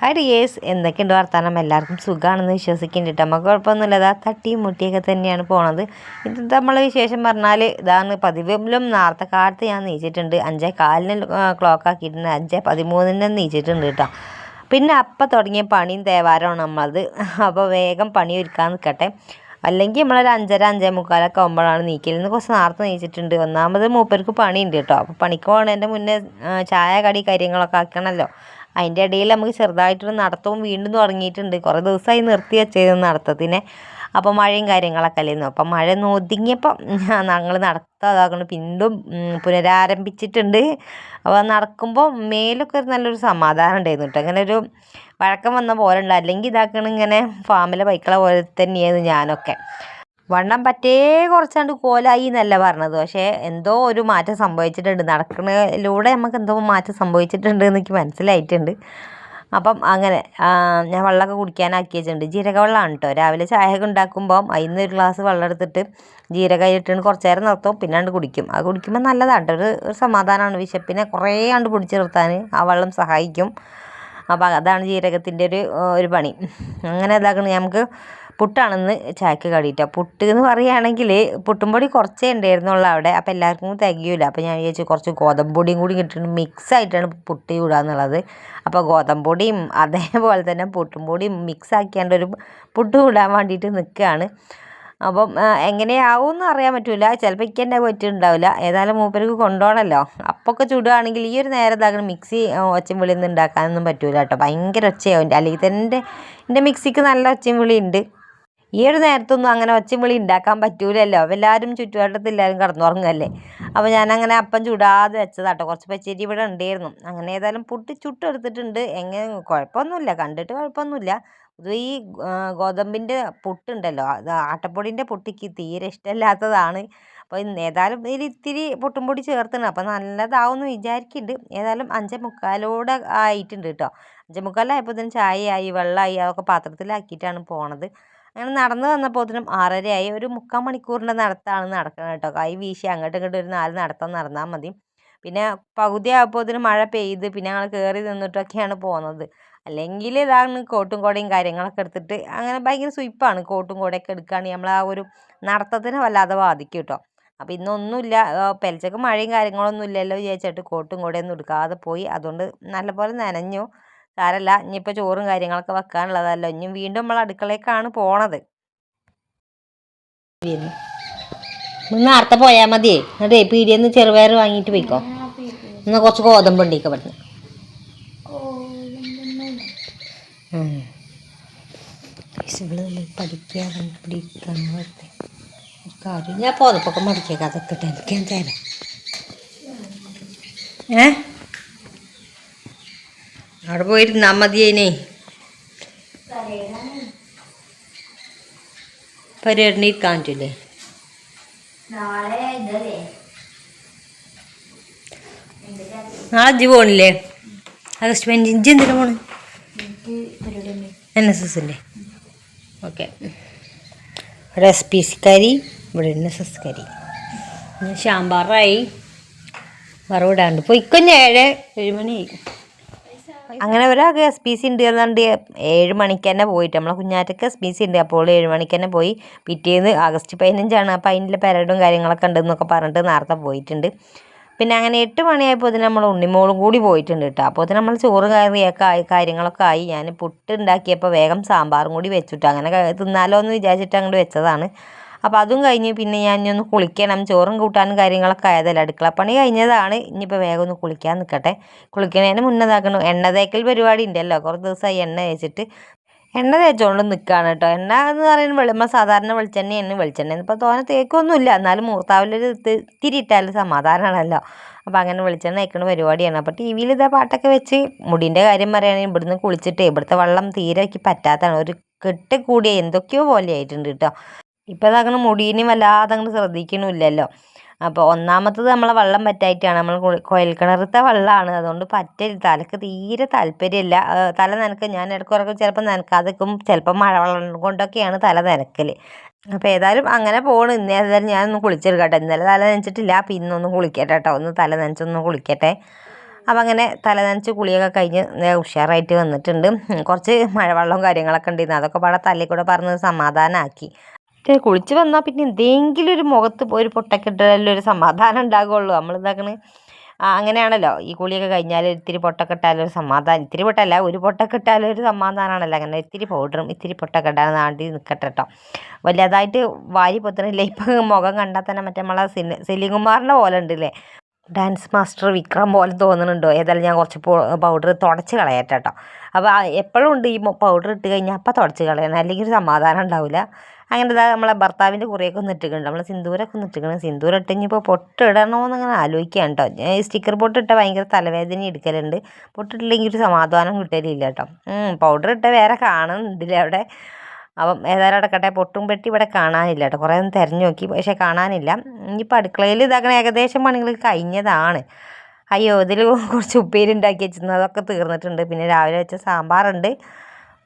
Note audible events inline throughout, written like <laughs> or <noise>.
Hi dears എന്തൊക്കെയുണ്ട് വർത്താനം? എല്ലാവർക്കും സുഖമാണെന്ന് വിശ്വസിക്കുന്നുണ്ട് കേട്ടോ നമുക്ക് കുഴപ്പമൊന്നുമില്ല. ഇതാ തട്ടിയും മുട്ടിയൊക്കെ തന്നെയാണ് പോണത്. ഇത് നമ്മൾ വിശേഷം പറഞ്ഞാൽ ഇതാണ് പതിവിലും നേരത്തെ കാലത്ത് ഞാൻ നീച്ചിട്ടുണ്ട്. അഞ്ചേ കാലിന് ക്ലോക്ക് ആക്കിയിട്ടുണ്ട്. അഞ്ചേ പതിമൂന്നിന് നീച്ചിട്ടുണ്ട് കേട്ടോ പിന്നെ അപ്പം തുടങ്ങിയ പണിയും തേവാരമാണ് നമ്മളത്. അപ്പോൾ വേഗം പണി ഒരുക്കാൻ നിൽക്കട്ടെ. അല്ലെങ്കിൽ നമ്മളൊരു അഞ്ചര അഞ്ചേ മുക്കാലൊക്കെ ആകുമ്പോഴാണ് നീക്കൽ ഇന്ന് കുറച്ച് നേരത്തെ നീച്ചിട്ടുണ്ട്. ഒന്നാമത് മൂപ്പർക്ക് പണിയുണ്ട് കേട്ടോ അപ്പോൾ പണിക്ക് പോകണതിന്റെ മുന്നേ ചായ കടി കാര്യങ്ങളൊക്കെ ആക്കണമല്ലോ അതിന്റെ ഇടയിൽ നമുക്ക് ചെറുതായിട്ടൊരു നടത്തവും വീണ്ടും തുടങ്ങിയിട്ടുണ്ട്. കുറേ ദിവസമായി നിർത്തി വെച്ചിരുന്നു നടത്തത്തിനെ. അപ്പോൾ മഴയും കാര്യങ്ങളൊക്കെ അല്ലായിരുന്നു അപ്പം മഴ ഒന്ന് ഞങ്ങൾ നടത്തം അതാക്കണം വീണ്ടും പുനരാരംഭിച്ചിട്ടുണ്ട്. അപ്പോൾ നടക്കുമ്പോൾ മേലൊക്കെ ഒരു നല്ലൊരു സമാധാനം ഉണ്ടായിരുന്നു കേട്ടോ. അങ്ങനെ ഒരു വഴക്കം വന്ന പോലെ ഉണ്ട്. അല്ലെങ്കിൽ ഇതാക്കണ ഇങ്ങനെ ഫാമിലെ ബൈക്കളെ പോലെ തന്നെയായിരുന്നു ഞാനൊക്കെ. വണ്ണം പറ്റേ കുറച്ചാണ്ട് കോലായി എന്നല്ല പറഞ്ഞത്. പക്ഷേ എന്തോ ഒരു മാറ്റം സംഭവിച്ചിട്ടുണ്ട്. നടക്കുന്നതിലൂടെ നമുക്ക് എന്തോ മാറ്റം സംഭവിച്ചിട്ടുണ്ട് എന്ന് എനിക്ക് മനസ്സിലായിട്ടുണ്ട്. അപ്പം അങ്ങനെ ഞാൻ വെള്ളമൊക്കെ കുടിക്കാനാക്കി വെച്ചിട്ടുണ്ട്. ജീരക വെള്ളമാണ് കേട്ടോ രാവിലെ ചായ ഒക്കെ ഉണ്ടാക്കുമ്പം അതിൽ ഒരു ഗ്ലാസ് വെള്ളം എടുത്തിട്ട് ജീരക ഇട്ടിട്ട് കുറച്ച് നേരം നിർത്തും. പിന്നെ ആണ്ട് കുടിക്കും. അത് കുടിക്കുമ്പോൾ നല്ലതാണ് ഒരു ഒരു സമാധാനമാണ്. വിശപ്പിനെ കുറേ ആണ്ട് പിടിച്ച് നിർത്താൻ ആ വെള്ളം സഹായിക്കും. അപ്പോൾ അതാണ് ജീരകത്തിന്റെ ഒരു ഒരു പണി. അങ്ങനെ ഇതാക്കണം. നമുക്ക് പുട്ടാണെന്ന് ചായക്ക് കടിയിട്ടോ. പുട്ട് എന്ന് പറയുകയാണെങ്കിൽ പുട്ടുംപൊടി കുറച്ചേ ഉണ്ടായിരുന്നുള്ളൂ അവിടെ. അപ്പോൾ എല്ലാവർക്കും തികയില്ല അപ്പോൾ ഞാൻ വിചാരിച്ചു കുറച്ച് ഗോതമ്പ് പൊടിയും കൂടി കിട്ടിയിട്ട് മിക്സ് ആയിട്ടാണ് പുട്ട് ചൂടാന്നുള്ളത് അപ്പോൾ ഗോതമ്പ് പൊടിയും അതേപോലെ തന്നെ പുട്ടും പൊടിയും മിക്സ് ആക്കിയാണ്ട് ഒരു പുട്ട് ചൂടാൻ വേണ്ടിയിട്ട് നിൽക്കുകയാണ്. അപ്പം എങ്ങനെയാവും എന്ന് അറിയാൻ പറ്റില്ല ചിലപ്പോൾ എനിക്ക് തന്നെ പറ്റിയിട്ടുണ്ടാവില്ല. ഏതായാലും മൂപ്പർക്ക് കൊണ്ടുപോകണമല്ലോ. അപ്പൊക്കെ ചുടുകയാണെങ്കിൽ ഈ ഒരു നേരം ഇതാക്കണം മിക്സി ഒച്ചയും വിളിയൊന്നും ഉണ്ടാക്കാനൊന്നും പറ്റില്ല കേട്ടോ. ഭയങ്കര ഒച്ചയാവും. അല്ലെങ്കിൽ തന്നെ എന്റെ മിക്സിക്ക് നല്ല ഒച്ചയും വിളി ഉണ്ട് ഈ ഒരു നേരത്തൊന്നും അങ്ങനെ ഒച്ചയും വിളി ഉണ്ടാക്കാൻ പറ്റൂലല്ലോ. അപ്പോൾ എല്ലാവരും ചുറ്റുവട്ടത്ത് എല്ലാവരും കിടന്നുറങ്ങല്ലേ അപ്പോൾ ഞാനങ്ങനെ അപ്പം ചുടാതെ വെച്ചതാട്ടോ. കുറച്ച് പച്ചരി ഇവിടെ ഉണ്ടായിരുന്നു. അങ്ങനെ ഏതായാലും പൊട്ടി ചുട്ടെടുത്തിട്ടുണ്ട്. എങ്ങനെ കുഴപ്പമൊന്നുമില്ല. കണ്ടിട്ട് കുഴപ്പമൊന്നുമില്ല. ഇത് ഈ ഗോതമ്പിന്റെ പുട്ടുണ്ടല്ലോ. അത് ആട്ടപ്പൊടിന്റെ പുട്ടിക്ക് തീരെ ഇഷ്ടമില്ലാത്തതാണ്. അപ്പോൾ ഏതായാലും ഇതിൽ ഇത്തിരി പൊട്ടും പൊടി ചേർത്തുണ്ട് അപ്പോൾ നല്ലതാവുമെന്ന് വിചാരിക്കുന്നുണ്ട്. ഏതായാലും അഞ്ചേ മുക്കാലോടെ ആയിട്ടുണ്ട് കേട്ടോ. അഞ്ചേ മുക്കാലായപ്പോഴത്തേനും ചായയായി വെള്ളമായി അതൊക്കെ പാത്രത്തിലാക്കിയിട്ടാണ് പോണത്. അങ്ങനെ നടന്നു വന്നപ്പോഴത്തേനും ആറരയായി. ഒരു മുക്കാൽ മണിക്കൂറിന്റെ നടത്താണ് നടക്കുന്നത് കേട്ടോ. കൈ വീശി അങ്ങോട്ടും ഇങ്ങോട്ടും ഒരു നാല് നടത്തം നടന്നാൽ മതി. പിന്നെ പകുതി ആയപ്പോഴത്തേനും മഴ പെയ്ത് പിന്നെ ഞങ്ങൾ കയറി നിന്നിട്ടൊക്കെയാണ് പോകുന്നത് അല്ലെങ്കിൽ ഇതാണ് കോട്ടും കോടയും കാര്യങ്ങളൊക്കെ എടുത്തിട്ട് അങ്ങനെ ഭയങ്കര സുയിപ്പാണ് കോട്ടും കോടയൊക്കെ എടുക്കുകയാണെങ്കിൽ നമ്മൾ ആ ഒരു നടത്തത്തിനെ വല്ലാതെ ബാധിക്കും കേട്ടോ. അപ്പോൾ ഇന്നൊന്നുമില്ല. പെലച്ചക്ക് മഴയും കാര്യങ്ങളൊന്നും ഇല്ലല്ലോ വിചാരിച്ചിട്ട് കോട്ടും കോടയൊന്നും എടുക്കാതെ പോയി. അതുകൊണ്ട് നല്ലപോലെ നനഞ്ഞു. സാരല്ല ഇനിയിപ്പോൾ ചോറും കാര്യങ്ങളൊക്കെ വെക്കാനുള്ളതല്ലോ. ഇനി വീണ്ടും നമ്മൾ അടുക്കളേക്കാണ് പോണത്. ഇന്ന് നേരത്തെ പോയാൽ മതിയേ. എന്നിട്ടേ പീടിയെന്ന് ചെറുപയർ വാങ്ങിയിട്ട് പോയിക്കോ. എന്നാൽ കുറച്ച് ഗോതമ്പ് ഉണ്ടേക്ക് പെട്ടെന്ന് പഠിക്കാൻ പഠിക്കാൻ കാര്യം ഞാൻ പോന്നപ്പൊക്കെ മടിക്കേക്കാതെ കിട്ടാൻ തരാം ഏ? അവിടെ പോയിരുന്നാ മതിയേനെ ഇരിക്കാൻ പറ്റൂലേ? നാളെ ജി പോണില്ലേ ആഗസ്റ്റ് പതിനഞ്ച്. എന്തിനു എന്തിനാ പോണ് എൻ എസ് എസിന്റെ ഓക്കെ. ഇവിടെ എസ് പി സിക്കാരി ഇവിടെ എൻ എസ് എസ്കാരി ശാമ്പാറായി. വറവിടാണ്ട്. പോയിക്കൊഞ്ഞ് ഏഴ് ഏഴ് മണിയായി അങ്ങനെ ഒരാൾക്ക് എസ് പി സി ഉണ്ട് എന്നുണ്ട് ഏഴ് മണിക്ക് തന്നെ പോയിട്ട്. നമ്മളെ കുഞ്ഞാറ്റക്ക് എസ് പി സി ഉണ്ട്. അപ്പോൾ ഏഴ് മണിക്ക് തന്നെ പോയി. പിറ്റേന്ന് ആഗസ്റ്റ് പതിനഞ്ചാണ് അപ്പോൾ അതിന്റെ പരേഡും കാര്യങ്ങളൊക്കെ ഉണ്ടെന്നൊക്കെ പറഞ്ഞിട്ട് നേരത്തെ പോയിട്ടുണ്ട്. പിന്നെ അങ്ങനെ എട്ട് മണിയായപ്പോൾ ഇതിന് നമ്മൾ ഉണ്ണിമോളും കൂടി പോയിട്ടുണ്ട് കേട്ടോ. അപ്പോൾ ഇതിന് നമ്മൾ ചോറ് കറിയൊക്കെ ആയി കാര്യങ്ങളൊക്കെ ആയി. ഞാൻ പുട്ട് ഉണ്ടാക്കിയപ്പോൾ വേഗം സാമ്പാറും കൂടി വെച്ചിട്ട് അങ്ങനെ തിന്നാലോ എന്ന് വിചാരിച്ചിട്ട് അങ്ങോട്ട് വെച്ചതാണ്. അപ്പോൾ അതും കഴിഞ്ഞ് പിന്നെ ഞാൻ ഒന്ന് കുളിക്കണം. ചോറും കൂട്ടാനും കാര്യങ്ങളൊക്കെ ആയതല്ല. അടുക്കളപ്പണി കഴിഞ്ഞതാണ്. ഇനിയിപ്പോൾ വേഗം ഒന്ന് കുളിക്കാൻ നിൽക്കട്ടെ കുളിക്കണതിന് മുന്നേതാക്കണം എണ്ണ തേക്കൽ പരിപാടി ഉണ്ടല്ലോ. കുറച്ച് ദിവസമായി എണ്ണ തേച്ചിട്ട് എണ്ണ തേച്ചുകൊണ്ട് നിൽക്കുകയാണ് കേട്ടോ. എണ്ണ എന്ന് പറയുന്നത് വെളുമ്പോൾ സാധാരണ വെളിച്ചെണ്ണയാണ്. വെളിച്ചെണ്ണ ഇപ്പോൾ തോനെ തേക്കൊന്നുമില്ല. എന്നാലും മൂർത്താവിലൊരു ഇത്തിരി ഇട്ടാലും സമാധാനമാണല്ലോ അപ്പോൾ അങ്ങനെ വെളിച്ചെണ്ണ തേക്കുന്ന പരിപാടിയാണ്. അപ്പോൾ ടി വിയിൽ ഇതാ പാട്ടൊക്കെ വെച്ച് മുടിന്റെ കാര്യം പറയുകയാണെങ്കിൽ ഇവിടുന്ന് കുളിച്ചിട്ട് ഇവിടുത്തെ വെള്ളം തീരെ പറ്റാത്തതാണ്. ഒരു കെട്ട് കൂടിയ എന്തൊക്കെയോ പോലെ ആയിട്ടുണ്ട് കേട്ടോ. ഇപ്പോൾ അതങ്ങനെ മുടിയിനെ വല്ലാതെ അങ്ങോട്ട് ശ്രദ്ധിക്കണമില്ലല്ലോ അപ്പോൾ ഒന്നാമത്തത് നമ്മളെ വെള്ളം പറ്റായിട്ടാണ്. നമ്മൾ കുഴ- കുഴൽ കിണറത്തെ വെള്ളമാണ് അതുകൊണ്ട് പറ്റില്ല തലക്ക് തീരെ താല്പര്യമില്ല തല നനക്ക്. ഞാൻ ഇടയ്ക്കുറക്കം ചിലപ്പോൾ നനക്കാതെ നിൽക്കും ചിലപ്പോൾ മഴവെള്ളം കൊണ്ടൊക്കെയാണ് തല നനക്കൽ അപ്പോൾ ഏതായാലും അങ്ങനെ പോകണം ഇന്ന് ഏതായാലും ഞാനൊന്ന് കുളിച്ചെടുക്കട്ടെ. ഇന്നലെ തല നനച്ചിട്ടില്ല. അപ്പോൾ ഇന്നൊന്ന് കുളിക്കട്ടെ കേട്ടോ ഒന്ന് തല നനച്ചൊന്ന് കുളിക്കട്ടെ. അപ്പം അങ്ങനെ തല നനച്ച് കുളിയൊക്കെ കഴിഞ്ഞ് ഉഷാറായിട്ട് വന്നിട്ടുണ്ട്. കുറച്ച് മഴവെള്ളവും കാര്യങ്ങളൊക്കെ ഉണ്ടായിരുന്നു അതൊക്കെ പാടെ തലയിൽ കൂടെ പറഞ്ഞ് സമാധാനമാക്കി കുളിച്ച് വന്നാൽ പിന്നെ എന്തെങ്കിലും ഒരു മുഖത്ത് ഒരു പൊട്ടൊക്കെ ഇട്ടാലും ഒരു സമാധാനം ഉണ്ടാകുള്ളൂ. നമ്മൾ ഇതാക്കണ് അങ്ങനെയാണല്ലോ. ഈ കുളിയൊക്കെ കഴിഞ്ഞാൽ ഇത്തിരി പൊട്ടൊക്കെ ഇട്ടാലും ഒരു സമാധാനം. ഇത്തിരി പൊട്ടല്ല ഒരു പൊട്ടൊക്കെ ഇട്ടാലും ഒരു സമാധാനമാണല്ലോ അങ്ങനെ ഇത്തിരി പൗഡറും ഇത്തിരി പൊട്ടൊക്കെ ഇടാൻ നാണ്ടി നിൽക്കട്ടെ കേട്ടോ വലുതായിട്ട് വാരി പൊത്തണില്ല? ഇപ്പം മുഖം കണ്ടാൽ തന്നെ മറ്റേ നമ്മളെ സിനി സെലികുമാറിന്റെ പോലെ ഉണ്ടല്ലേ? ഡാൻസ് മാസ്റ്റർ വിക്രം പോലെ തോന്നുന്നുണ്ടോ ഏതായാലും ഞാൻ കുറച്ച് പൗഡർ തുടച്ച് കളയട്ടെ കേട്ടോ അപ്പോൾ എപ്പോഴും ഉണ്ട് ഈ പൗഡർ ഇട്ട് കഴിഞ്ഞാൽ അപ്പം തുടച്ച് കളയണം. അല്ലെങ്കിൽ ഒരു സമാധാനം ഉണ്ടാവില്ല അങ്ങനെ ഇതാ നമ്മളെ ഭർത്താവിന്റെ കുറേയൊക്കെ ഒന്ന് ഇട്ടിട്ടുണ്ട്. നമ്മൾ സിന്ദൂരൊക്കെ ഒന്ന് ഇട്ടിക്കണം സിന്ദൂരം ഇട്ട് ഇനിയിപ്പോൾ പൊട്ട് ഇടണമെന്ന് അങ്ങനെ ആലോചിക്കുകയാണ് കേട്ടോ സ്റ്റിക്കർ പൊട്ടിട്ടാൽ ഭയങ്കര തലവേദന എടുക്കലുണ്ട്. പൊട്ടിട്ടില്ലെങ്കിൽ ഒരു സമാധാനം കിട്ടലില്ല കേട്ടോ പൗഡർ ഇട്ട വേറെ കാണുന്നുണ്ടല്ലേ അവിടെ. അപ്പം ഏതായാലും അടക്കട്ടെ പൊട്ടും പെട്ടി ഇവിടെ കാണാനില്ല കേട്ടോ കുറേ ഒന്ന് തിരഞ്ഞു നോക്കി. പക്ഷേ കാണാനില്ല. ഇനിയിപ്പോൾ അടുക്കളയിൽ ഇതാക്കണ ഏകദേശം പണികൾ കഴിഞ്ഞതാണ്. അയ്യോ ഇതിൽ കുറച്ച് ഉപ്പേരി ഉണ്ടാക്കി വെച്ചിരുന്നു. അതൊക്കെ തീർന്നിട്ടുണ്ട്. പിന്നെ രാവിലെ വെച്ച സാമ്പാറുണ്ട്.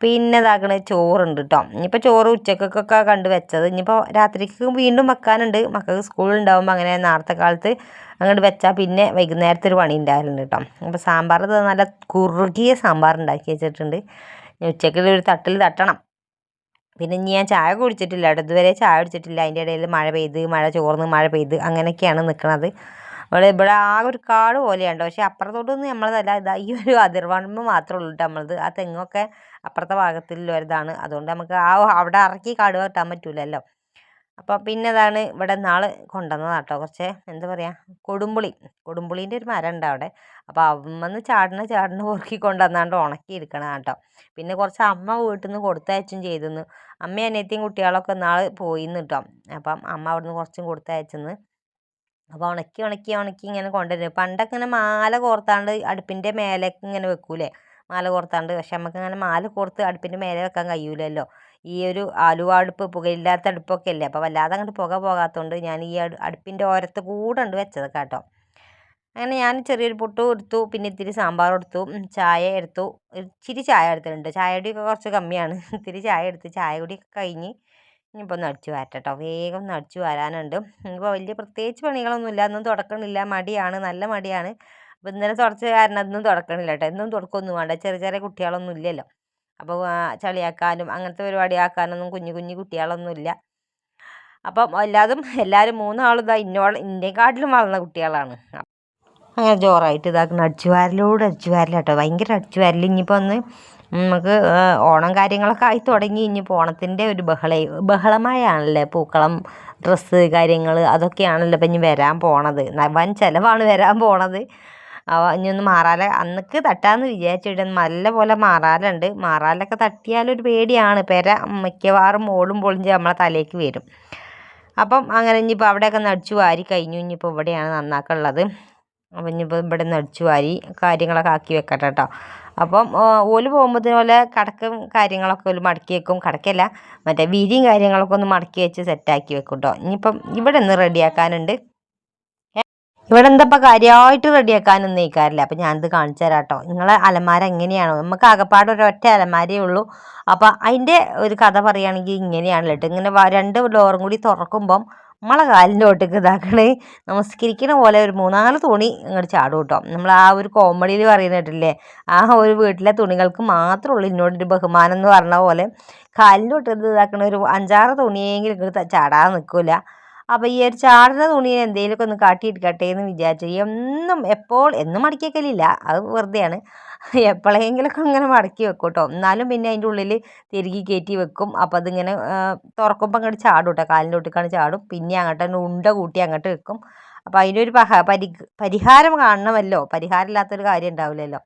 പിന്നെ ഇതാക്കണ ചോറുണ്ട് കേട്ടോ ഇനിയിപ്പോൾ ചോറ് ഉച്ചക്കൊക്കെ കണ്ട് വെച്ചത്. ഇനിയിപ്പോൾ രാത്രിക്ക് വീണ്ടും വെക്കാനുണ്ട്. മക്കൾക്ക് സ്കൂളുണ്ടാകുമ്പോൾ അങ്ങനെ നേരത്തെ കാലത്ത് അങ്ങോട്ട് വെച്ചാൽ പിന്നെ വൈകുന്നേരത്തെ ഒരു പണി ഉണ്ടാകലുണ്ട് കേട്ടോ അപ്പോൾ സാമ്പാർ നല്ല കുറുകിയ സാമ്പാർ ഉണ്ടാക്കി വെച്ചിട്ടുണ്ട്. ഉച്ചയ്ക്ക് ഒരു തട്ടിൽ തട്ടണം. പിന്നെ ഇനി ഞാൻ ചായ കുടിച്ചിട്ടില്ല കേട്ടോ ഇതുവരെ ചായ കുടിച്ചിട്ടില്ല. അതിന്റെ ഇടയിൽ മഴ പെയ്ത് മഴ ചോർന്ന് മഴ പെയ്ത് അങ്ങനെയൊക്കെയാണ് നിൽക്കുന്നത് ഇവിടെ ഇവിടെ ആകെ ഒരു കാട് പോലെയാണ് പക്ഷേ അപ്പുറത്തോട്ടൊന്നും നമ്മളതല്ല. ഇതാ ഈ ഒരു അതിർവണ്മ മാത്രമേ ഉള്ളൂ കേട്ടോ നമ്മളത്. ആ തെങ്ങൊക്കെ അപ്പുറത്തെ ഭാഗത്തുള്ളൊരിതാണ് അതുകൊണ്ട് നമുക്ക് ആ അവിടെ ഇറക്കി കാട് വെട്ടാൻ പറ്റൂലല്ലോ. അപ്പോൾ പിന്നെ അതാണ് ഇവിടെ നാൾ കൊണ്ടുവന്നതാണ് കേട്ടോ. കുറച്ച് എന്താ പറയുക കൊടുമ്പുളി. കൊടുമ്പുളീന്റെ ഒരു മരം ഉണ്ട് അവിടെ. അപ്പോൾ അമ്മന്ന് ചാടണ ചാടണ പൊറുക്കി കൊണ്ടുവന്നാണ്ട് ഉണക്കി എടുക്കണം കേട്ടോ. പിന്നെ കുറച്ച് അമ്മ വീട്ടിൽ നിന്ന് കൊടുത്തയച്ചും ചെയ്തിരുന്നു. അമ്മയും അനിയത്തിയും കുട്ടികളൊക്കെ നാളെ പോയിന്ന് കേട്ടോ. അപ്പം അമ്മ അവിടുന്ന് കുറച്ചും കൊടുത്തയച്ചെന്ന്. അപ്പോൾ ഉണക്കി ഉണക്കി ഉണക്കി ഇങ്ങനെ കൊണ്ടുവരും പണ്ടൊക്കെ ഇങ്ങനെ മാല കോർത്താണ്ട് അടുപ്പിന്റെ മേലേക്ക് ഇങ്ങനെ വെക്കൂലേ? മാല കോർത്താണ്ട്. പക്ഷെ നമുക്ക് അങ്ങനെ മാല കോർത്ത് അടുപ്പിന്റെ മേലെ വെക്കാൻ കഴിയൂലല്ലോ. ഈ ഒരു ആലുവ അടുപ്പ് പുകയില്ലാത്ത അടുപ്പൊക്കെ അല്ലേ? അപ്പോൾ വല്ലാതെ അങ്ങോട്ട് പുക പോകാത്തതുകൊണ്ട് ഞാൻ ഈ അടു അടുപ്പിന്റെ ഓരത്ത് കൂടെ ഉണ്ട് വെച്ചത് കേട്ടോ. അങ്ങനെ ഞാൻ ചെറിയൊരു പുട്ടും എടുത്തു പിന്നെ ഇത്തിരി സാമ്പാർ എടുത്തു ചായ എടുത്തു. ഇച്ചിരി ചായ എടുത്തിട്ടുണ്ട്. ചായ കുടിയൊക്കെ കുറച്ച് കമ്മിയാണ്. <laughs> ഇത്തിരി ചായ എടുത്ത് ചായ കുടിയൊക്കെ കഴിഞ്ഞ് ഇനിയിപ്പോൾ ഒന്ന് അടിച്ചു വാരട്ടെ വേഗം ഒന്ന് അടിച്ചു വാരാനുണ്ട്. ഇനിയിപ്പോൾ വലിയ പ്രത്യേകിച്ച് പണികളൊന്നുമില്ല ഒന്നും തുടക്കണില്ല. മടിയാണ്. നല്ല മടിയാണ്. അപ്പോൾ ഇന്നലെ തുടച്ച കാരണം ഒന്നും തുടക്കണില്ല കേട്ടോ. എന്നും തുടക്കമൊന്നും വേണ്ട. ചെറിയ ചെറിയ കുട്ടികളൊന്നും ഇല്ലല്ലോ. അപ്പോൾ ചളിയാക്കാനും അങ്ങനത്തെ പരിപാടി ആക്കാനൊന്നും കുഞ്ഞു കുഞ്ഞു കുട്ടികളൊന്നും ഇല്ല. അപ്പം എല്ലാതും എല്ലാവരും മൂന്നാളും ഇതാ ഇന്നോളം ഇന്നേക്കാട്ടിലും വളർന്ന കുട്ടികളാണ്. അങ്ങനെ ജോറായിട്ട് ഇതാക്കുന്ന അടിച്ചു വാരലോട് അടിച്ചു വാരല കേട്ടോ ഭയങ്കര അടിച്ചു വാരൽ ഇനിയിപ്പോൾ ഒന്ന് നമുക്ക് ഓണം കാര്യങ്ങളൊക്കെ ആയി തുടങ്ങി. ഇനിയിപ്പോൾ ഓണത്തിന്റെ ഒരു ബഹള ബഹളമഴയാണല്ലേ പൂക്കളം ഡ്രസ്സ് കാര്യങ്ങൾ അതൊക്കെയാണല്ലോ ഇപ്പം ഇനി വരാൻ പോണത്. വൻ ചിലവാണ് വരാൻ പോണത്. അപ്പോൾ ഇനി ഒന്ന് മാറാല. അന്നക്ക് തട്ടാന്ന് വിചാരിച്ചിട്ട് നല്ല പോലെ മാറാലുണ്ട്. മാറാലൊക്കെ തട്ടിയാലൊരു പേടിയാണ്. പെര മിക്കവാറും മോളും പൊളിഞ്ച് നമ്മളെ തലേക്ക് വരും. അപ്പം അങ്ങനെ ഇനിയിപ്പോൾ അവിടെയൊക്കെ നടിച്ചു വാരി കഴിഞ്ഞു. ഇനിയിപ്പോൾ ഇവിടെയാണ് നന്നാക്കുള്ളത് അപ്പം ഇനിയിപ്പോൾ ഇവിടെ നടിച്ചു വാരി കാര്യങ്ങളൊക്കെ ആക്കി വെക്കട്ടെ കേട്ടോ. അപ്പം ഓൽ പോകുമ്പോഴത്തേനും പോലെ കടക്കും കാര്യങ്ങളൊക്കെ ഓൽ മടക്കി വെക്കും. കടക്കല്ല മറ്റേ വിരിയും കാര്യങ്ങളൊക്കെ ഒന്ന് മടക്കി വെച്ച് സെറ്റാക്കി വെക്കും കേട്ടോ ഇനിയിപ്പം ഇവിടെ ഒന്ന് റെഡിയാക്കാനുണ്ട്. ഇവിടെ എന്താ കാര്യമായിട്ട് റെഡിയാക്കാനൊന്നും നീക്കാറില്ല അപ്പം ഞാനിത് കാണിച്ചു തരാം കേട്ടോ നിങ്ങളെ അലമാര എങ്ങനെയാണോ നമുക്ക് ആകപ്പാട് ഒരൊറ്റ അലമാരയേ ഉള്ളൂ. അപ്പം അതിന്റെ ഒരു കഥ പറയുകയാണെങ്കിൽ ഇങ്ങനെയാണല്ലോ കേട്ടോ ഇങ്ങനെ രണ്ട് ഡോറും കൂടി തുറക്കുമ്പം നമ്മളെ കാലിന്റെ ഒട്ടൊക്കെ ഇതാക്കണേ. നമസ്കരിക്കണ പോലെ ഒരു മൂന്നാൽ തുണി ഇങ്ങോട്ട് ചാടും കേട്ടോ. നമ്മൾ ആ ഒരു കോമഡിയിൽ പറയുന്ന കേട്ടില്ലേ ആ ഒരു വീട്ടിലെ തുണികൾക്ക് മാത്രമേ ഉള്ളൂ എന്നോടൊരു ബഹുമാനം എന്ന് പറഞ്ഞ പോലെ. കാലിന്റെ ഒട്ടിക്ക് ഇതാക്കണ ഒരു അഞ്ചാറ് തുണിയെങ്കിലും ഇങ്ങോട്ട് ചാടാതെ നിൽക്കില്ല അപ്പോൾ ഈ ഒരു ചാടുന്ന തുണിയെ എന്തെങ്കിലുമൊക്കെ ഒന്ന് കാട്ടിയെടുക്കട്ടെ എന്ന് വിചാരിച്ചു. എന്നും എപ്പോൾ എന്നും മടക്കി വെക്കലില്ല അത് വെറുതെയാണ്. <laughs> എപ്പോഴെങ്കിലൊക്കെ അങ്ങനെ മടക്കി വെക്കും കേട്ടോ എന്നാലും പിന്നെ അതിന്റെ ഉള്ളിൽ തിരികെ കയറ്റി വെക്കും. അപ്പോൾ അതിങ്ങനെ തുറക്കുമ്പോൾ അങ്ങോട്ട് ചാടും കേട്ടോ കാലിന്റെ ഒട്ടിക്കാണ് ചാടും. പിന്നെ അങ്ങോട്ട് തന്നെ ഉണ്ട കൂട്ടി അങ്ങോട്ട് വെക്കും. അപ്പോൾ അതിനൊരു പഹ പരി പരിഹാരം കാണണമല്ലോ. പരിഹാരമില്ലാത്തൊരു കാര്യം ഉണ്ടാവില്ലല്ലോ.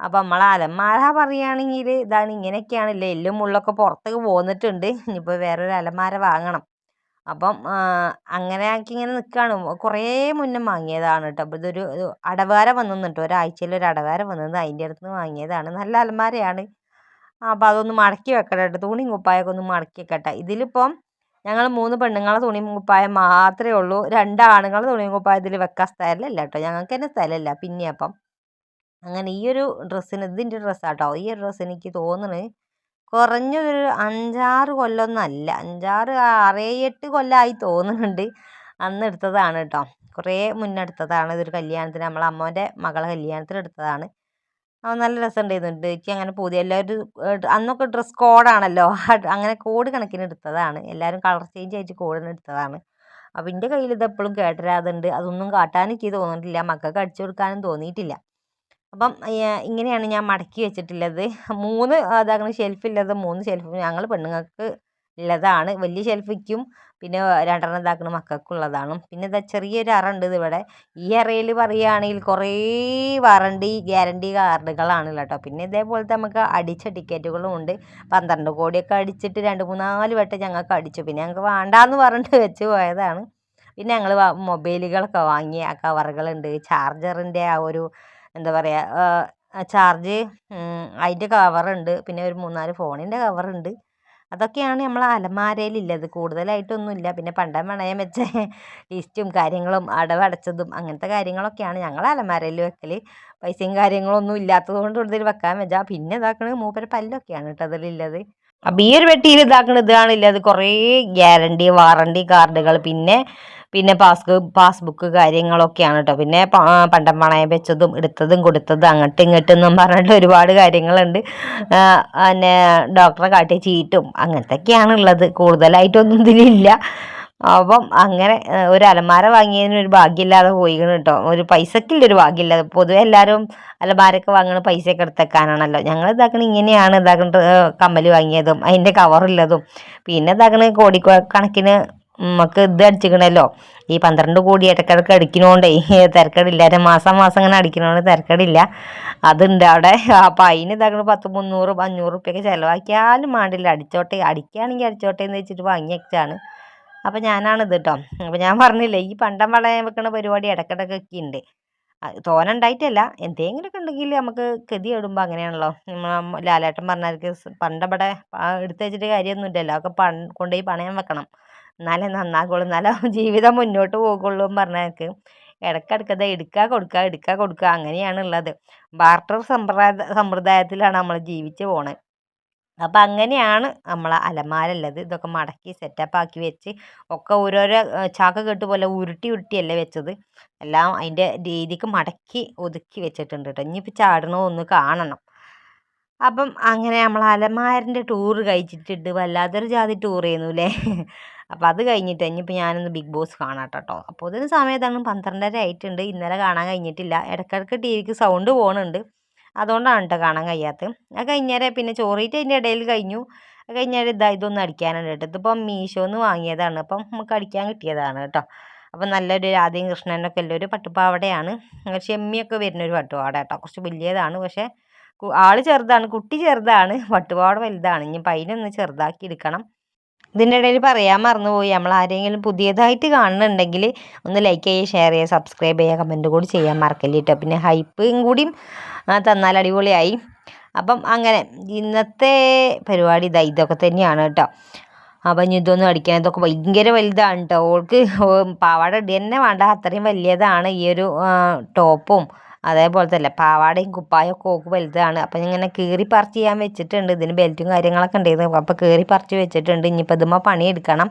അപ്പം നമ്മൾ അലമാര പറയുകയാണെങ്കിൽ ഇതാണ് ഇങ്ങനെയൊക്കെയാണല്ലേ. എല്ലും മുള്ളൊക്കെ പുറത്തേക്ക് പോന്നിട്ടുണ്ട്. ഇനിയിപ്പോൾ വേറൊരു അലമാര വാങ്ങണം. അപ്പം അങ്ങനെ ആക്കി ഇങ്ങനെ നിൽക്കുകയാണ് കുറേ മുന്നേ വാങ്ങിയതാണ് കേട്ടോ അപ്പോൾ ഇതൊരു അടവാര വന്നു കേട്ടോ ഒരാഴ്ചയിൽ ഒരു അടവാര വന്നത് അതിന്റെ അടുത്ത് നിന്ന് വാങ്ങിയതാണ്. നല്ല അലമാരയാണ്. അപ്പം അതൊന്ന് മടക്കി വെക്കണം കേട്ടോ തുണിയും കുപ്പായൊക്കെ ഒന്ന് മടക്കി വെക്കട്ടെ. ഇതിലിപ്പം ഞങ്ങൾ മൂന്ന് പെണ്ണുങ്ങളെ തുണിയും കുപ്പായം മാത്രമേ ഉള്ളൂ. രണ്ട് ആണുങ്ങളെ തുണിയും കുപ്പായം ഇതിൽ വെക്കാൻ സ്ഥലമില്ല കേട്ടോ ഞങ്ങൾക്ക് തന്നെ സ്ഥലമില്ല. പിന്നെ അപ്പം അങ്ങനെ ഈ ഒരു ഡ്രസ്സിന് ഇതിന്റെ ഡ്രസ്സാട്ടോ ഈ ഒരു ഡ്രസ്സ് എനിക്ക് തോന്നുന്നത് കുറഞ്ഞൊരു അഞ്ചാറ് കൊല്ലമൊന്നും അല്ല അഞ്ചാറ് ആറേ എട്ട് കൊല്ലമായി തോന്നുന്നുണ്ട്. അന്ന് എടുത്തതാണ് കേട്ടോ കുറേ മുന്നെടുത്തതാണ്. ഇതൊരു കല്യാണത്തിന് നമ്മളെ അമ്മോന്റെ മകളെ കല്യാണത്തിന് എടുത്തതാണ്. അവൻ നല്ല രസമുണ്ടായിരുന്നു എനിക്ക് അങ്ങനെ പുതിയ എല്ലാവരും അന്നൊക്കെ ഡ്രസ് കോഡാണല്ലോ. അങ്ങനെ കോഡ് കണക്കിന് എടുത്തതാണ്. എല്ലാവരും കളർ ചേഞ്ച് ആയിട്ട് കോഡിന് എടുത്തതാണ്. അപ്പോൾ എന്റെ കയ്യിൽ ഇത് എപ്പോഴും കേട്ടരാതുണ്ട് അതൊന്നും കാട്ടാൻ എനിക്ക് തോന്നിയിട്ടില്ല. മക്കൾക്ക് അടിച്ചു കൊടുക്കാനും തോന്നിയിട്ടില്ല. അപ്പം ഇങ്ങനെയാണ് ഞാൻ മടക്കി വെച്ചിട്ടുള്ളത്. മൂന്ന് അതാകണ ഷെൽഫില്ലത് മൂന്ന് ഷെൽഫ് ഞങ്ങൾ പെണ്ണുങ്ങൾക്ക് ഉള്ളതാണ് വലിയ ഷെൽഫിക്കും പിന്നെ രണ്ടെണ്ണം ഇതാക്കണ മക്കൾക്കുള്ളതാണ് പിന്നെ ഇതാ ചെറിയൊരു അറ ഉണ്ട് ഇവിടെ ഈ അറയിൽ പറയുകയാണെങ്കിൽ കുറേ വാറണ്ടി ഗ്യാരണ്ടി കാർഡുകളാണ് കേട്ടോ പിന്നെ ഇതേപോലത്തെ നമുക്ക് അടിച്ച ടിക്കറ്റുകളും ഉണ്ട്. പന്ത്രണ്ട് കോടിയൊക്കെ അടിച്ചിട്ട് രണ്ട് മൂന്നാൽ വട്ടം ഞങ്ങൾക്ക് അടിച്ചു. പിന്നെ ഞങ്ങൾക്ക് വേണ്ടാന്ന് പറഞ്ഞിട്ട് വെച്ച് പോയതാണ്. പിന്നെ ഞങ്ങൾ മൊബൈലുകളൊക്കെ വാങ്ങി ആ കവറുകളുണ്ട് ചാർജറിന്റെ ആ ഒരു എന്താ പറയുക ചാർജ് അതിന്റെ കവറുണ്ട് പിന്നെ ഒരു മൂന്നാൽ ഫോണിന്റെ കവറുണ്ട് അതൊക്കെയാണ് നമ്മളെ അലമാരയിലുള്ളത് കൂടുതലായിട്ടൊന്നുമില്ല. പിന്നെ പണ്ടം പണയം വെച്ച ലിസ്റ്റും കാര്യങ്ങളും അടവടച്ചതും അങ്ങനത്തെ കാര്യങ്ങളൊക്കെയാണ് ഞങ്ങൾ അലമാരയിൽ വെക്കൽ പൈസയും കാര്യങ്ങളൊന്നും ഇല്ലാത്തത് കൊണ്ട് കൂടുതൽ വെക്കാൻ വെച്ചാൽ പിന്നെ ഇതാക്കണത് മൂപ്പരെ പല്ലൊക്കെയാണ് കേട്ടോ അതിലുള്ളത് അപ്പോൾ ഈ ഒരു പെട്ടിയിൽ ഇതാക്കുന്നത് ഇതാണില്ല അത് കുറേ ഗ്യാരണ്ടി വാറണ്ടി കാർഡുകൾ പിന്നെ പിന്നെ പാസ് പാസ്ബുക്ക് കാര്യങ്ങളൊക്കെയാണ് കേട്ടോ പിന്നെ പണ്ടം പണയം വെച്ചതും എടുത്തതും കൊടുത്തതും അങ്ങോട്ടും ഇങ്ങോട്ടും എന്നും പറഞ്ഞിട്ട് ഒരുപാട് കാര്യങ്ങളുണ്ട്. പിന്നെ ഡോക്ടറെ കാട്ടിയ ചീറ്റും അങ്ങനത്തെയൊക്കെയാണ് ഉള്ളത് കൂടുതലായിട്ടൊന്നും ഇതിലില്ല. അപ്പം അങ്ങനെ ഒരു അലമാര വാങ്ങിയതിന് ഒരു ഭാഗ്യമില്ലാതെ പോയിക്കണം കേട്ടോ ഒരു പൈസക്കില്ല ഒരു ഭാഗ്യമില്ലാതെ. പൊതുവെ എല്ലാവരും അലമാരൊക്കെ വാങ്ങണ പൈസയൊക്കെ എടുത്തേക്കാനാണല്ലോ. ഞങ്ങൾ ഇതാക്കണ ഇങ്ങനെയാണ് ഇതാക്കണ കമ്മൽ വാങ്ങിയതും അതിന്റെ കവറുള്ളതും പിന്നെ ഇതാക്കണ കോടി കണക്കിന് നമുക്ക് ഇത് അടിച്ചിക്കണല്ലോ. ഈ പന്ത്രണ്ട് കോടി ഇടയ്ക്കിടയ്ക്ക് അടിക്കണോണ്ടേ തിരക്കടില്ല. മാസം മാസം ഇങ്ങനെ അടിക്കണോണ്ട് തിരക്കടില്ല. അതുണ്ട് അവിടെ. അപ്പം അതിന് ഇതാക്കണ പത്ത് മുന്നൂറ് അഞ്ഞൂറ് റുപ്യൊക്കെ ചിലവാക്കിയാലും വേണ്ടില്ല അടിച്ചോട്ടെ അടിക്കുകയാണെങ്കിൽ അടിച്ചോട്ടെ എന്ന് വെച്ചിട്ട് വാങ്ങി വെച്ചാണ് അപ്പം ഞാനാണ് ഇത് കേട്ടോ അപ്പം ഞാൻ പറഞ്ഞില്ലേ ഈ പണ്ടം വളയാൻ വെക്കുന്ന പരിപാടി ഇടക്കിടക്കൊക്കെ ഉണ്ട് തോന ഉണ്ടായിട്ടല്ല എന്തെങ്കിലുമൊക്കെ ഉണ്ടെങ്കിൽ നമുക്ക് കെതി ഇടുമ്പോൾ അങ്ങനെയാണല്ലോ. ലാലേട്ടൻ പറഞ്ഞാർക്ക് പണ്ട് എടുത്തു വെച്ചിട്ട് കാര്യമൊന്നും ഇല്ലല്ലോ ഒക്കെ പൺ കൊണ്ടുപോയി പണയം വെക്കണം. എന്നാലേ നന്നാക്കുള്ളൂ. എന്നാലും ജീവിതം മുന്നോട്ട് പോകുള്ളൂ എന്ന് പറഞ്ഞാർക്ക് ഇടയ്ക്കിടയ്ക്ക് ഇത് എടുക്കുക കൊടുക്കുക എടുക്കുക കൊടുക്കുക അങ്ങനെയാണുള്ളത്. ബാർട്ടർ സമ്പ്രദായ സമ്പ്രദായത്തിലാണ് നമ്മൾ ജീവിച്ച് പോണത് അപ്പം അങ്ങനെയാണ് നമ്മളെ അലമാര ഉള്ളത് ഇതൊക്കെ മടക്കി സെറ്റപ്പ് ആക്കി വെച്ച് ഒക്കെ ഓരോരോ ചാക്ക് കെട്ട് പോലെ ഉരുട്ടി ഉരുട്ടിയല്ലേ വെച്ചത്. എല്ലാം അതിന്റെ രീതിക്ക് മടക്കി ഒതുക്കി വെച്ചിട്ടുണ്ട് കേട്ടോ ഇനിയിപ്പോൾ ചാടണോ ഒന്ന് കാണണം. അപ്പം അങ്ങനെ നമ്മൾ അലമാരന്റെ ടൂർ കഴിച്ചിട്ടുണ്ട്. വല്ലാത്തൊരു ജാതി ടൂർ ചെയ്യുന്നു അല്ലേ അപ്പം അത് കഴിഞ്ഞിട്ട് ഇനിയിപ്പോൾ ഞാനൊന്ന് ബിഗ് ബോസ് കാണാം കേട്ടോ അപ്പോൾ ഇതിന് സമയത്താണ് പന്ത്രണ്ടര ആയിട്ടുണ്ട്. ഇന്നലെ കാണാൻ കഴിഞ്ഞിട്ടില്ല. ഇടയ്ക്കിടയ്ക്ക് ടി വിക്ക് സൗണ്ട് പോകുന്നുണ്ട് അതുകൊണ്ടാണ് കേട്ടോ കാണാൻ കഴിയാത്തത്. അത് കഴിഞ്ഞേരെ പിന്നെ ചോറീറ്റ് അതിന്റെ ഇടയിൽ കഴിഞ്ഞു. അത് കഴിഞ്ഞാൽ ഇതാ ഇതൊന്നും അടിക്കാനുണ്ട് കേട്ടോ. ഇതിപ്പം മീഷോന്ന് വാങ്ങിയതാണ്. അപ്പം നമുക്ക് അടിക്കാൻ കിട്ടിയതാണ് കേട്ടോ. അപ്പം നല്ലൊരു രാധയും കൃഷ്ണനൊക്കെ ഉള്ള ഒരു പട്ടുപാവടയാണ്. ഷെമ്മിയൊക്കെ വരുന്ന ഒരു പട്ടുപാവട കേട്ടോ. കുറച്ച് വലിയതാണ്. പക്ഷേ ആൾ ചെറുതാണ്. കുട്ടി ചെറുതാണ്. പട്ടുപാവട വലുതാണ്. ഇനി അതിനൊന്ന് ചെറുതാക്കി എടുക്കണം. ഇതിന്റെ ഇടയിൽ പറയാൻ മറന്നുപോയി. നമ്മൾ ആരെങ്കിലും പുതിയതായിട്ട് കാണുന്നുണ്ടെങ്കിൽ ഒന്ന് ലൈക്ക് ചെയ്യുക ഷെയർ ചെയ്യുക സബ്സ്ക്രൈബ് ചെയ്യുക കമന്റ് കൂടി ചെയ്യാൻ മറക്കല്ലേ കേട്ടോ. പിന്നെ ഹൈപ്പും കൂടിയും തന്നാൽ അടിപൊളിയായി. അപ്പം അങ്ങനെ ഇന്നത്തെ പരിപാടി ഇതാ ഇതൊക്കെ തന്നെയാണ് കേട്ടോ. അപ്പം ഇനി ഇതൊന്നും അടിക്കാൻ ഇതൊക്കെ ഭയങ്കര വലുതാണ് കേട്ടോ. ഓൾക്ക് പാവാട ഇടുക തന്നെ വേണ്ട. അത്രയും വലിയതാണ് ഈ ഒരു ടോപ്പും അതേപോലത്തെ തന്നെ പാവാടയും കുപ്പായവും ഒക്കെ ഓക്ക് വലുതാണ്. അപ്പം ഇങ്ങനെ കീറി പറിച്ച് ചെയ്യാൻ വെച്ചിട്ടുണ്ട്. ഇതിന് ബെൽറ്റും കാര്യങ്ങളൊക്കെ ഉണ്ടായിരുന്നു അപ്പം കീറി പറിച്ച് വെച്ചിട്ടുണ്ട്. ഇനിയിപ്പോൾ ഇതുമ്മ പണിയെടുക്കണം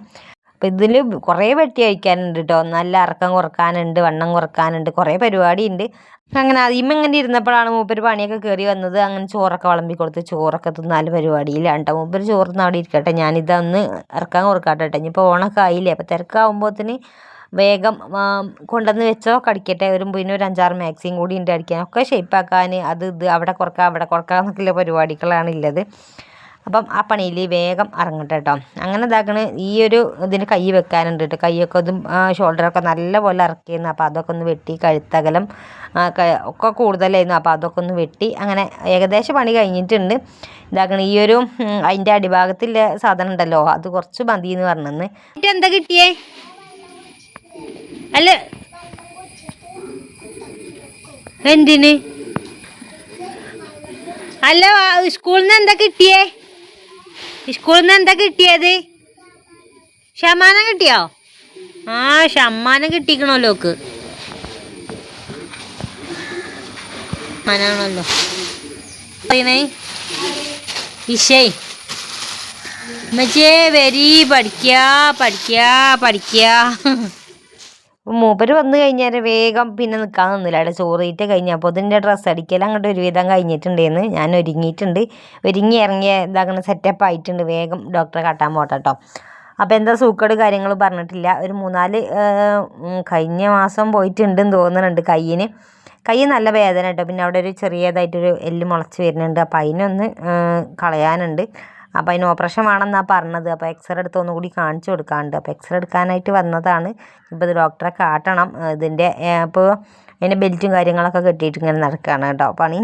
അപ്പം ഇതിൽ കുറേ വെട്ടി അഴിക്കാനുണ്ട് കേട്ടോ നല്ല ഇറക്കം കുറക്കാനുണ്ട് വണ്ണം കുറക്കാനുണ്ട് കുറേ പരിപാടി ഉണ്ട് അങ്ങനെ അതിമ ഇങ്ങനെ ഇരുന്നപ്പോഴാണ് മൂപ്പര് പണിയൊക്കെ കയറി വന്നത്. അങ്ങനെ ചോറൊക്കെ വിളമ്പി കൊടുത്ത് ചോറൊക്കെ തിന്നാൽ പരിപാടിയിലാണ് കേട്ടോ മൂപ്പര് ചോറിന് അവിടെ ഇരിക്കട്ടെ. ഞാനിതൊന്ന് ഇറക്കാൻ കൊടുക്കാട്ടെ കേട്ടോ ഇനിയിപ്പോൾ ഓണൊക്കെ ആയില്ലേ. അപ്പോൾ തിരക്കാവുമ്പോഴത്തേന് വേഗം കൊണ്ടുവന്ന് വെച്ചോ കടിക്കട്ടെ. ഒരു പിന്നെ ഒരു അഞ്ചാറ് മാക്സിയും കൂടി ഉണ്ട് അടിക്കാൻ. ഒക്കെ ഷേപ്പാക്കാൻ അത് ഇത് അവിടെ കുറക്കുക അവിടെ കുറക്കുക എന്നൊക്കെയുള്ള പരിപാടികളാണ് ഉള്ളത്. അപ്പം ആ പണിയിൽ വേഗം ഇറങ്ങട്ടെ കേട്ടോ. അങ്ങനെ ഇതാക്കണ ഈ ഒരു ഇതിന് കൈ വെക്കാനുണ്ട് കേട്ടോ. കൈയൊക്കെ ഇതും ഷോൾഡറൊക്കെ നല്ല പോലെ ഇറക്കിയിരുന്നു. അപ്പോൾ അതൊക്കെ ഒന്ന് വെട്ടി കഴുത്തകലം ഒക്കെ കൂടുതലായിരുന്നു. അപ്പോൾ അതൊക്കെ ഒന്ന് വെട്ടി അങ്ങനെ ഏകദേശം പണി കഴിഞ്ഞിട്ടുണ്ട്. ഇതാക്കണ ഈ ഒരു അതിന്റെ അടിഭാഗത്തിലെ സാധനം ഉണ്ടല്ലോ അത് കുറച്ച് മതി എന്ന് പറഞ്ഞെന്ന്. എന്താ കിട്ടിയേ? അല്ല. എന്തിന്? അല്ല സ്കൂളിൽ നിന്ന് എന്താ കിട്ടിയേ? സ്കൂളിൽ നിന്ന് എന്താ കിട്ടിയത്? ശമാനം കിട്ടിയോ? ആ ശമ്മാനം കിട്ടിക്കണല്ലോ അനാണല്ലോ ഇഷേ മച്ചേ വരി പഠിക്കുക പഠിക്കുക പഠിക്കുക അപ്പോൾ മൂപ്പര് വന്നു കഴിഞ്ഞാൽ വേഗം പിന്നെ നിൽക്കാൻ നിന്നില്ല. അവിടെ ചോറ് തീറ്റ കഴിഞ്ഞപ്പോൾ അതിന്റെ ഡ്രസ്സ് അടിക്കൽ അങ്ങോട്ട് ഒരുവിധം കഴിഞ്ഞിട്ടുണ്ടെന്ന്. ഞാൻ ഒരുങ്ങിയിട്ടുണ്ട്. ഒരുങ്ങി ഇറങ്ങിയ ഇതാകണ സെറ്റപ്പ് ആയിട്ടുണ്ട്. വേഗം ഡോക്ടറെ കാട്ടാൻ പോട്ടെ കേട്ടോ അപ്പോൾ എന്താ സൂക്കേട് കാര്യങ്ങൾ പറഞ്ഞിട്ടില്ല. ഒരു മൂന്നാൽ കഴിഞ്ഞ മാസം പോയിട്ടുണ്ടെന്ന് തോന്നുന്നുണ്ട് കയ്യിന്. കൈ നല്ല വേദന കേട്ടോ. പിന്നെ അവിടെ ഒരു ചെറിയതായിട്ടൊരു എല്ല് മുളച്ച് വരുന്നുണ്ട്. അപ്പോൾ അതിനൊന്ന് കളയാനുണ്ട്. അപ്പോൾ അതിന് ഓപ്പറേഷൻ വേണമെന്നാണ് പറഞ്ഞത്. അപ്പോൾ എക്സ്റേ എടുത്ത് ഒന്നുകൂടി കാണിച്ചു കൊടുക്കാനുണ്ട്. അപ്പോൾ എക്സ്റേ എടുക്കാനായിട്ട് വന്നതാണ്. ഇപ്പോൾ ഇത് ഡോക്ടറെ കാട്ടണം. ഇതിന്റെ ഇപ്പോൾ അതിന്റെ ബെൽറ്റും കാര്യങ്ങളൊക്കെ കെട്ടിയിട്ട് ഇങ്ങനെ നടക്കുകയാണ് കേട്ടോ പണി.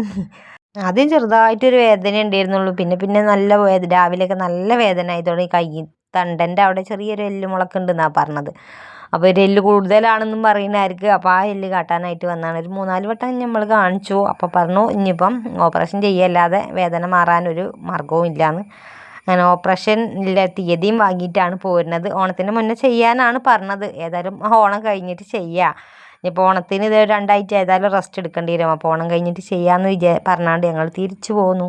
ആദ്യം ചെറുതായിട്ടൊരു വേദന ഉണ്ടായിരുന്നുള്ളൂ. പിന്നെ പിന്നെ നല്ല വേദന രാവിലെയൊക്കെ നല്ല വേദന ആയതോടെ ഈ കൈ തണ്ടന്റെ അവിടെ ചെറിയൊരു എല്ല് മുളക്കുണ്ടെന്നാണ് പറഞ്ഞത്. അപ്പോൾ ഒരു എല്ല് കൂടുതലാണെന്നും പറയുന്നതായിരിക്കും. അപ്പോൾ ആ എല്ല് കാട്ടാനായിട്ട് വന്നാണ് ഒരു മൂന്നാൽ വട്ടം നമ്മൾ കാണിച്ചു. അപ്പോൾ പറഞ്ഞു ഇനിയിപ്പം ഓപ്പറേഷൻ ചെയ്യല്ലാതെ വേദന മാറാനൊരു മാർഗവും ഇല്ലയെന്ന് അങ്ങനെ ഓപ്പറേഷൻ ഇല്ല തീയതിയും വാങ്ങിയിട്ടാണ് പോരുന്നത്. ഓണത്തിന് മുന്നേ ചെയ്യാനാണ് പറഞ്ഞത്. ഏതായാലും ഓണം കഴിഞ്ഞിട്ട് ചെയ്യാം. ഇനിയിപ്പോൾ ഓണത്തിന് ഇത് രണ്ടാഴ്ച ഏതായാലും റെസ്റ്റ് എടുക്കേണ്ടി വരും. അപ്പോൾ ഓണം കഴിഞ്ഞിട്ട് ചെയ്യാമെന്ന് വിചാ പറഞ്ഞാണ്ട് ഞങ്ങൾ തിരിച്ചു പോന്നു.